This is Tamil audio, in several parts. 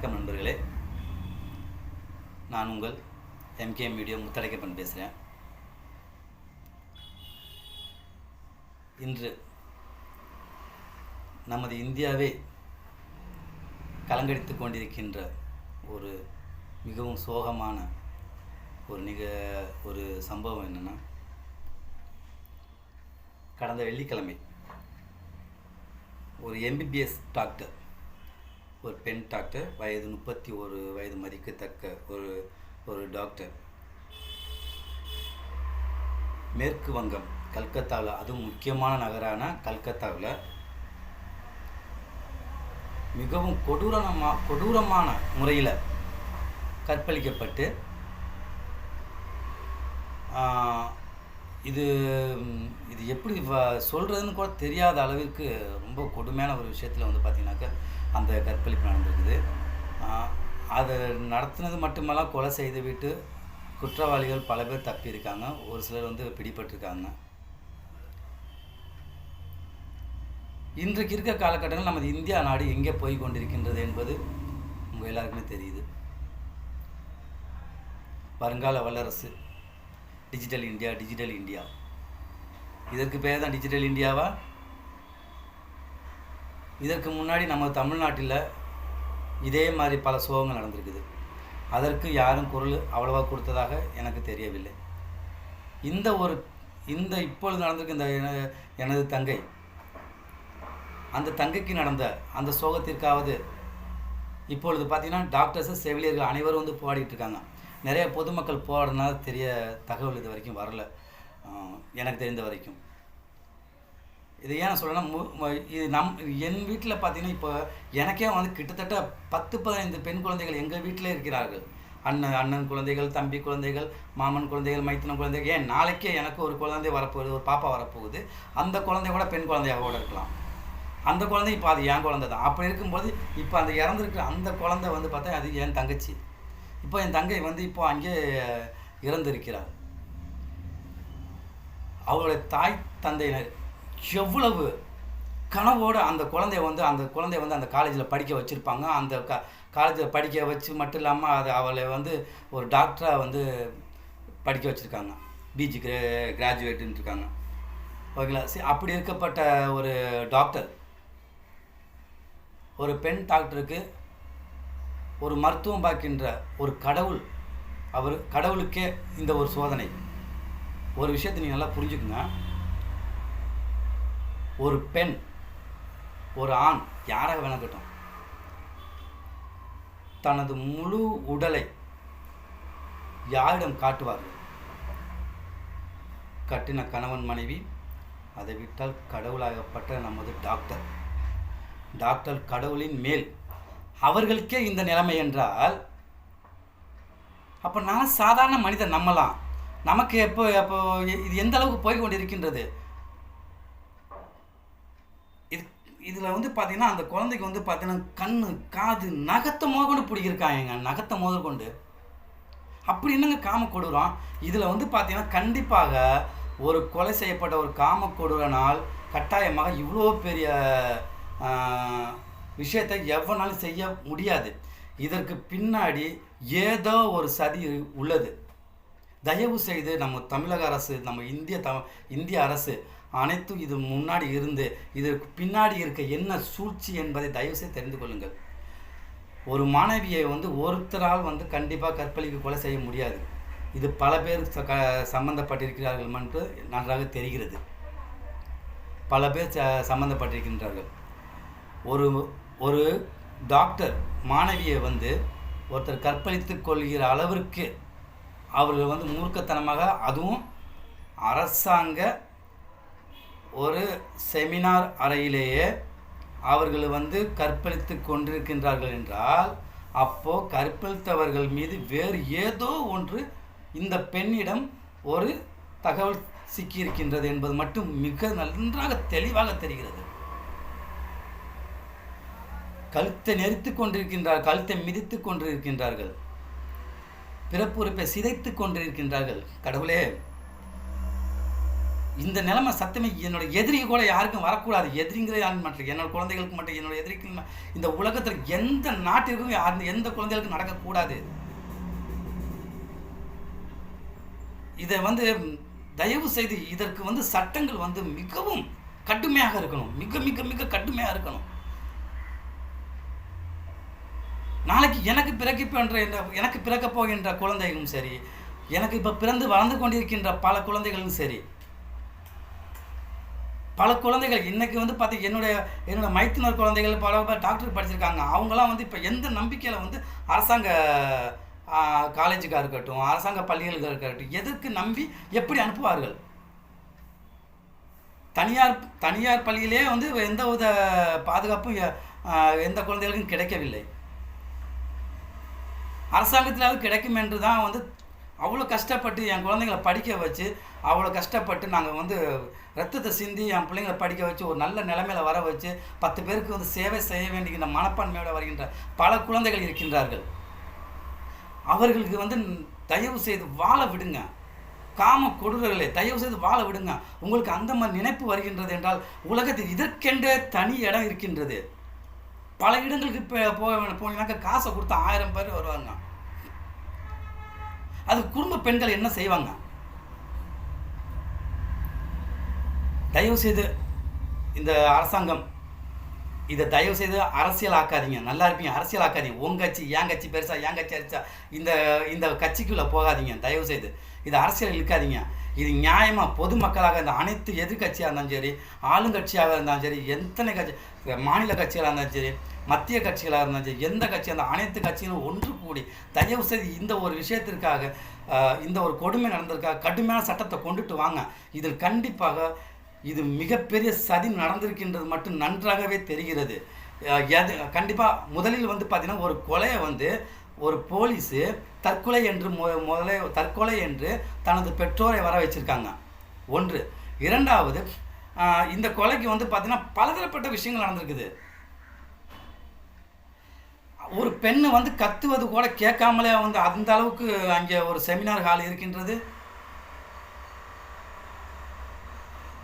வணக்கம் நண்பர்களே. நான் உங்கள் எம்கே வீடியோ முத்தடைக்கப்பன் பேசுகிறேன் இன்று நமது இந்தியாவே கலங்கடித்து கொண்டிருக்கின்ற ஒரு மிகவும் சோகமான ஒரு நிக ஒரு சம்பவம் என்னென்னா கடந்த வெள்ளிக்கிழமை ஒரு எம்பிபிஎஸ் டாக்டர் ஒரு பெண் டாக்டர் வயது முப்பத்தி ஒரு வயது மதிக்கத்தக்க ஒரு ஒரு டாக்டர். மேற்கு வங்கம் கல்கத்தாவில் அதுவும் முக்கியமான நகரான கல்கத்தாவில் மிகவும் கொடூரமா கொடூரமான முறையில் கற்பழிக்கப்பட்டு இது இது எப்படி வ- கூட தெரியாத அளவிற்கு ரொம்ப கொடுமையான ஒரு விஷயத்தில் வந்து பார்த்திங்கனாக்கா அந்த கற்பழிப்பு நடந்திருக்குது. அது அதை மட்டுமல்ல கொலை செய்து விட்டு குற்றவாளிகள் பல பேர் தப்பியிருக்காங்க. ஒரு சிலர் வந்து பிடிபட்டிருக்காங்க. இன்றைக்கு இருக்க காலகட்டங்கள் நமது இந்தியா நாடு எங்கே போய் கொண்டிருக்கின்றது என்பது உங்கள் எல்லாருக்குமே தெரியுது. வருங்கால வல்லரசு டிஜிட்டல் இந்தியா டிஜிட்டல் இந்தியா இதற்கு பேர் தான் டிஜிட்டல் இந்தியாவா இதற்கு முன்னாடி நம்ம தமிழ்நாட்டில் இதே மாதிரி பல சோகங்கள் நடந்திருக்குது. அதற்கு யாரும் குரல் அவ்வளவா கொடுத்ததாக எனக்கு தெரியவில்லை. இந்த ஒரு இந்த இப்பொழுது நடந்திருக்க இந்த என- எனது தங்கை அந்த தங்கைக்கு நடந்த அந்த சோகத்திற்காவது இப்பொழுது பார்த்திங்கன்னா டாக்டர்ஸு செவிலியர்கள் அனைவரும் வந்து போராடிட்டு இருக்காங்க. நிறைய பொதுமக்கள் போராடினால தெரிய தகவல் இது வரைக்கும் வரல. எனக்கு தெரிந்த வரைக்கும். இது ஏன் சொல்லணும்னா மு- இது நம் என் வீட்டில் பார்த்தீங்கன்னா இப்போ எனக்கே வந்து கிட்டத்தட்ட பத்து பதினைந்து பெண் குழந்தைகள் எங்கள் வீட்டிலே இருக்கிறார்கள். அண்ணன் அண்ணன் குழந்தைகள் தம்பி குழந்தைகள் மாமன் குழந்தைகள் மைத்தனம் குழந்தைகள். ஏன்? நாளைக்கே எனக்கு ஒரு குழந்தை வரப்போகுது ஒரு பாப்பா வரப்போகுது. அந்த குழந்தை கூட பெண் குழந்தையாக கூட இருக்கலாம். அந்த குழந்தை இப்போ அது என் குழந்தை தான். அப்படி இருக்கும்போது இப்போ அந்த இறந்துருக்கிற அந்த குழந்தை வந்து பார்த்தா அது என் தங்கச்சி. இப்போ என் தங்கை வந்து இப்போ அங்கே இறந்திருக்கிறார். அவளுடைய தாய் தந்தையினர் எவ்வளவு கனவோடு அந்த குழந்தைய வந்து அந்த குழந்தைய வந்து அந்த காலேஜில் படிக்க வச்சுருப்பாங்க. அந்த க காலேஜில் படிக்க வச்சு மட்டும் இல்லாமல் அது அவளை வந்து ஒரு டாக்டராக வந்து படிக்க வச்சுருக்காங்க. பிஜி கிரே கிராஜுவேட்டுன்னு இருக்காங்க. ஓகேங்களா சரி அப்படி இருக்கப்பட்ட ஒரு டாக்டர் ஒரு பெண் டாக்டருக்கு ஒரு மருத்துவம் பார்க்கின்ற ஒரு கடவுள் அவர் கடவுளுக்கே இந்த ஒரு சோதனை. ஒரு விஷயத்தை நீங்கள் நல்லா புரிஞ்சுக்குங்க. ஒரு பெண் ஒரு ஆண் யாராக வேணாக்கட்டும் தனது முழு உடலை யாரிடம் காட்டுவார்கள்? கட்டின கணவன் மனைவி அதை விட்டால் கடவுளாகப்பட்ட நமது டாக்டர். டாக்டர் கடவுளின் மேல் அவர்களுக்கே இந்த நிலைமை என்றால் அப்போ நான் சாதாரண மனிதன் நம்பலாம் நமக்கு எப்போ எப்போ இது எந்த அளவுக்கு போய் கொண்டிருக்கின்றது இது இதில் வந்து பார்த்தீங்கன்னா அந்த குழந்தைக்கு வந்து பார்த்தீங்கன்னா கண்ணு காது நகத்தை முதற்கொண்டு பிடிக்கிருக்காங்க நகத்தை முதற்கொண்டு. அப்படி என்னங்க காம கொடுறோம் இதில் வந்து பார்த்தீங்கன்னா கண்டிப்பாக ஒரு கொலை செய்யப்பட்ட ஒரு காம கொடுறனால் கட்டாயமாக இவ்வளோ பெரிய விஷயத்தை எவ்வளோனாலும் செய்ய முடியாது. இதற்கு பின்னாடி ஏதோ ஒரு சதி உள்ளது. தயவு செய்து நம்ம தமிழக அரசு நம்ம இந்திய த இந்திய அரசு அனைத்தும் இது முன்னாடி இருந்து இதற்கு பின்னாடி இருக்க என்ன சூழ்ச்சி என்பதை தயவுசெய்து தெரிந்து கொள்ளுங்கள். ஒரு மாணவியை வந்து ஒருத்தரால் வந்து கண்டிப்பாக கற்பழிக்கு கொலை செய்ய முடியாது. இது பல பேர் ச- க சம்மந்தப்பட்டிருக்கிறார்கள் என்று நன்றாக தெரிகிறது. பல பேர் ச சம்மந்தப்பட்டிருக்கின்றார்கள் ஒரு ஒரு டாக்டர் மாணவியை வந்து ஒருத்தர் கற்பழித்து கொள்கிற அளவிற்கு அவர்கள் வந்து மூர்க்கத்தனமாக அதுவும் அரசாங்க ஒரு செமினார் அறையிலேயே அவர்கள் வந்து கற்பழித்து கொண்டிருக்கின்றார்கள் என்றால் அப்போ கற்பழித்தவர்கள் மீது வேறு ஏதோ ஒன்று இந்த பெண்ணிடம் ஒரு தகவல் சிக்கியிருக்கின்றது என்பது மட்டும் மிக நன்றாக தெளிவாக தெரிகிறது. கழுத்தை நெறித்து கொண்டிருக்கின்றார் கழுத்தை மிதித்து கொண்டிருக்கின்றார்கள். பிறப்புறுப்பை சிதைத்து கொண்டிருக்கின்றார்கள். கடவுளே இந்த நிலைமை சத்தமே என்னோட எதிரி கூட யாருக்கும் வரக்கூடாது. எதிரிங்கிற யாரும் மட்டும் என்னோட குழந்தைகளுக்கு மட்டும் என்னோட எதிரிக்கு இந்த உலகத்தில் எந்த நாட்டிற்கும் யார் எந்த குழந்தைகளுக்கும் நடக்கக்கூடாது. இதை வந்து தயவு செய்து இதற்கு வந்து சட்டங்கள் வந்து மிகவும் கடுமையாக இருக்கணும். மிக மிக மிக கடுமையாக இருக்கணும். நாளைக்கு எனக்கு பிறக்கின்ற எனக்கு பிறக்க போகின்ற குழந்தைகளும் சரி எனக்கு இப்போ பிறந்து வளர்ந்து கொண்டிருக்கின்ற பல குழந்தைகளும் சரி பல குழந்தைகள் இன்றைக்கி வந்து பார்த்தி என்னுடைய என்னோடய மைத்துனர் குழந்தைகள் பல பேர் டாக்டர் படிச்சிருக்காங்க. அவங்களாம் வந்து இப்போ எந்த நம்பிக்கையில் வந்து அரசாங்க காலேஜுக்காக இருக்கட்டும் அரசாங்க பள்ளிகளுக்காக இருக்கட்டும் எதற்கு நம்பி எப்படி அனுப்புவார்கள்? தனியார் தனியார் பள்ளியிலே வந்து எந்த வித பாதுகாப்பும் எந்த குழந்தைகளுக்கும் கிடைக்கவில்லை. அரசாங்கத்திலாவது கிடைக்கும் என்று தான் வந்து அவ்வளோ கஷ்டப்பட்டு என் குழந்தைங்களை படிக்க வச்சு அவ்வளோ கஷ்டப்பட்டு நாங்கள் வந்து ரத்தத்தை சிந்தி என் பிள்ளைங்களை படிக்க வச்சு ஒரு நல்ல நிலைமையில் வர வச்சு பத்து பேருக்கு வந்து சேவை செய்ய வேண்டிய மனப்பான்மையோட வருகின்ற பல குழந்தைகள் இருக்கின்றார்கள். அவர்களுக்கு வந்து தயவு செய்து வாழ விடுங்க. காம கொடுறர்களே தயவு செய்து வாழ விடுங்க. உங்களுக்கு அந்த மாதிரி நினைப்பு வருகின்றது என்றால் உலகத்தில் இதற்கென்றே தனி இடம் இருக்கின்றது. பல இடங்களுக்கு இப்போ போக போனீங்கன்னாக்கா காசை கொடுத்து ஆயிரம் பேர் வருவாங்க. அது குடும்ப பெண்கள் என்ன செய்வாங்க? தயவு செய்து இந்த அரசாங்கம் இதை தயவு செய்து அரசியல் ஆக்காதீங்க நல்லா இருப்பீங்க. அரசியல் ஆக்காதீங்க உங்க கட்சி என் கட்சி பெருசா என் கட்சி அரிச்சா இந்த இந்த கட்சிக்குள்ளே போகாதீங்க. தயவு செய்து அரசியல் இழுக்காதீங்க. இது நியாயமாக பொதுமக்களாக இருந்த அனைத்து எதிர்க்கட்சியாக இருந்தாலும் சரி ஆளுங்கட்சியாக இருந்தாலும் சரி எத்தனை கட்சி மாநில கட்சிகளாக இருந்தாலும் சரி மத்திய கட்சிகளாக இருந்தாலும் சரி எந்த கட்சியாக இருந்தாலும் அனைத்து கட்சிகளும் ஒன்று கூடி தயவு செய்து இந்த ஒரு விஷயத்திற்காக இந்த ஒரு கொடுமை நடந்திருக்காக கடுமையான சட்டத்தை கொண்டுட்டு வாங்க. இதில் கண்டிப்பாக இது மிகப்பெரிய சதி நடந்திருக்கின்றது மட்டும் நன்றாகவே தெரிகிறது. எது கண்டிப்பாக முதலில் வந்து பார்த்திங்கன்னா ஒரு கொலையை வந்து ஒரு போலீஸு தற்கொலை என்று மு முதலே தற்கொலை என்று தனது பெற்றோரை வர வச்சிருக்காங்க. ஒன்று. இரண்டாவது இந்த கொலைக்கு வந்து பார்த்தீங்கன்னா பலதரப்பட்ட விஷயங்கள் நடந்திருக்குது. ஒரு பெண்ணு வந்து கத்துவது கூட கேட்காமலே வந்து அந்த அளவுக்கு அங்கே ஒரு செமினார் ஹால் இருக்கின்றது.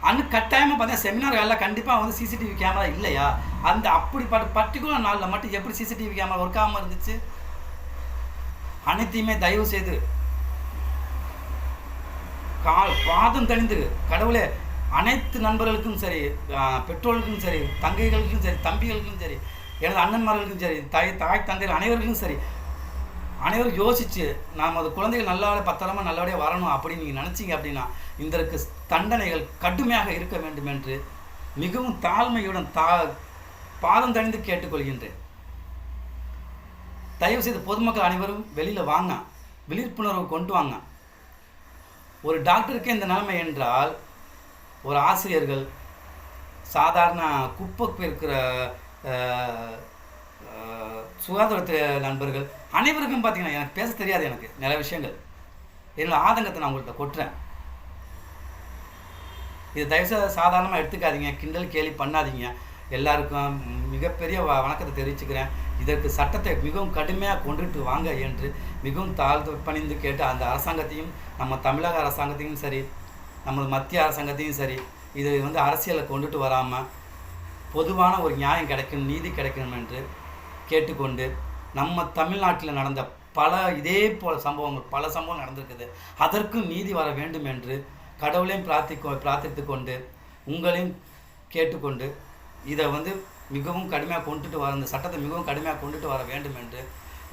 அன்னு கட்டாயமாக பார்த்தா செமினார் ஹாலில் கண்டிப்பாக வந்து சிசிடிவி கேமரா இல்லையா? அந்த அப்படிப்பட்ட பர்டிகுலர் நாளில் மட்டும் எப்படி சிசிடிவி கேமரா ஒர்க் ஆகாமல் இருந்துச்சு? அனைத்தையுமே தயவு செய்து கால் பாதம் தணிந்து கடவுளே அனைத்து நண்பர்களுக்கும் சரி பெற்றோர்களுக்கும் சரி தங்கைகளுக்கும் சரி தம்பிகளுக்கும் சரி எனது அண்ணன்மார்களுக்கும் சரி தாய் தாய் தந்தையர் அனைவருக்கும் சரி அனைவரும் யோசிச்சு நாம் அது குழந்தைகள் நல்லாவே பத்திரமா நல்லபடியாக வரணும் அப்படின்னு நீங்கள் நினச்சிங்க அப்படின்னா இதற்கு தண்டனைகள் கடுமையாக இருக்க வேண்டும் என்று மிகவும் தாழ்மையுடன் தா பாதம் தணிந்து கேட்டுக்கொள்கின்றேன். தயவு செய்து பொதுமக்கள் அனைவரும் வெளியில் வாங்க. விழிப்புணர்வு கொண்டு வாங்க. ஒரு டாக்டருக்கே இந்த நிலைமை என்றால் ஒரு ஆசிரியர்கள் சாதாரண குப்பை இருக்கிற சுகாதாரத்துறை நண்பர்கள் அனைவருக்கும் பார்த்தீங்கன்னா எனக்கு பேச தெரியாது எனக்கு நிறைய விஷயங்கள். என்னோட ஆதங்கத்தை நான் உங்கள்கிட்ட கொட்டுறேன். இது தயவுசெய்து சாதாரணமாக எடுத்துக்காதீங்க. கிண்டல் கேலி பண்ணாதீங்க. எல்லாருக்கும் மிகப்பெரிய வ- வணக்கத்தை தெரிவிச்சுக்கிறேன். இதற்கு சட்டத்தை மிகவும் கடுமையாக கொண்டுட்டு வாங்க என்று மிகவும் தாழ்த்து பணிந்து கேட்டு அந்த அரசாங்கத்தையும் நம்ம தமிழக அரசாங்கத்தையும் சரி நம்ம மத்திய அரசாங்கத்தையும் சரி இது வந்து அரசியலை கொண்டுட்டு வராமல் பொதுவான ஒரு நியாயம் கிடைக்கணும் நீதி கிடைக்கணும் என்று கேட்டுக்கொண்டு நம்ம தமிழ்நாட்டில் நடந்த பல இதே போல் சம்பவங்கள் பல சம்பவம் நடந்திருக்குது. அதற்கும் நீதி வர வேண்டும் என்று கடவுளையும் பிரார்த்திக்கொ பிரார்த்தித்து கொண்டு உங்களையும் கேட்டுக்கொண்டு இதை வந்து மிகவும் கடுமையாக கொண்டுட்டு வர இந்த சட்டத்தை மிகவும் கடுமையாக கொண்டுட்டு வர வேண்டும் என்று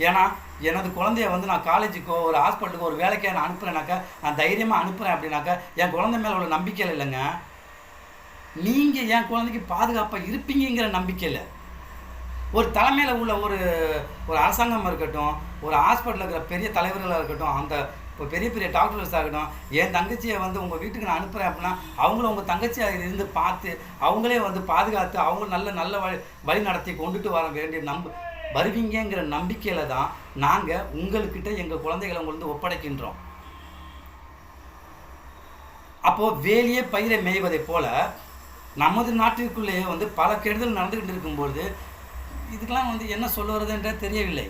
ஏன்னா எனது குழந்தைய வந்து நான் காலேஜுக்கோ ஒரு ஹாஸ்பிட்டலுக்கோ ஒரு வேலைக்கே நான் அனுப்புகிறேனாக்கா நான் தைரியமாக அனுப்புகிறேன் அப்படின்னாக்கா என் குழந்தை மேலே உள்ள நம்பிக்கையில் இல்லைங்க. நீங்கள் என் குழந்தைக்கு பாதுகாப்பாக இருப்பீங்கிற நம்பிக்கையில். ஒரு தலைமையில் உள்ள ஒரு ஒரு அரசாங்கம் இருக்கட்டும் ஒரு ஹாஸ்பிட்டலில் இருக்கிற பெரிய தலைவர்களாக இருக்கட்டும் அந்த இப்போ பெரிய பெரிய டாக்டர்ஸ் ஆகட்டும் என் தங்கச்சியை வந்து உங்கள் வீட்டுக்கு நான் அனுப்புகிறேன் அப்படின்னா அவங்களும் உங்கள் தங்கச்சியாக இருந்து பார்த்து அவங்களே வந்து பாதுகாத்து அவங்க நல்ல நல்ல வழி வழி நடத்தி கொண்டுட்டு வர வேண்டிய நம்ப வருவீங்கங்கிற நம்பிக்கையில் தான் நாங்கள் உங்கள்கிட்ட எங்கள் குழந்தைகளை உங்களுக்கு ஒப்படைக்கின்றோம். அப்போது வேலியே பயிரை மேய்வதைப் போல நமது நாட்டிற்குள்ளேயே வந்து பல கெடுதல் நடந்துக்கிட்டு இருக்கும்பொழுது இதுக்கெல்லாம் வந்து என்ன சொல்லுவதுன்றே தெரியவில்லை.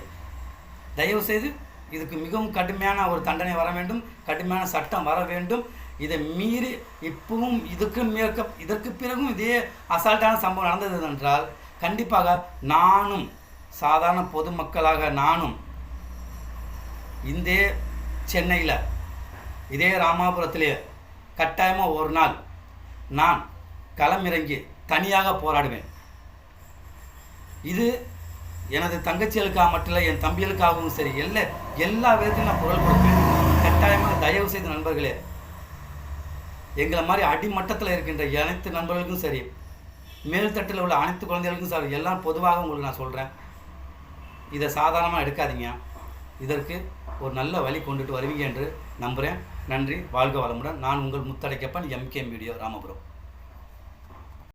தயவு செய்து இதுக்கு மிகவும் கடுமையான ஒரு தண்டனை வர வேண்டும் கடுமையான சட்டம் வர வேண்டும். இதை மீறி இப்பவும் இதுக்கு மேற்க இதற்கு பிறகும் இதே அசால்ட்டான சம்பவம் நடந்தது என்றால் கண்டிப்பாக நானும் சாதாரண பொதுமக்களாக நானும் இந்த சென்னையில் இதே ராமாபுரத்திலே கட்டாயமாக ஒரு நாள் நான் களமிறங்கி தனியாக போராடுவேன். இது எனது தங்கச்சிகளுக்காக மட்டும் இல்லை என் தம்பிகளுக்காகவும் சரி எல்லா எல்லா விதத்திலும் நான் குரல் கொடுப்பேன் கட்டாயமாக தயவு செய்த நண்பர்களே எங்களை மாதிரி அடிமட்டத்தில் இருக்கின்ற அனைத்து நண்பர்களுக்கும் சரி மேல்தட்டில் உள்ள அனைத்து குழந்தைகளுக்கும் சரி எல்லாம் பொதுவாக உங்களுக்கு நான் சொல்கிறேன் இதை சாதாரணமாக எடுக்காதீங்க. இதற்கு ஒரு நல்ல வழி கொண்டுட்டு வருவீங்க என்று நம்புகிறேன் நன்றி வாழ்க வளமுடன். நான் உங்கள் முத்தடைக்கப்பன் எம்கேஎம் வீடியோ ராமபுரம்.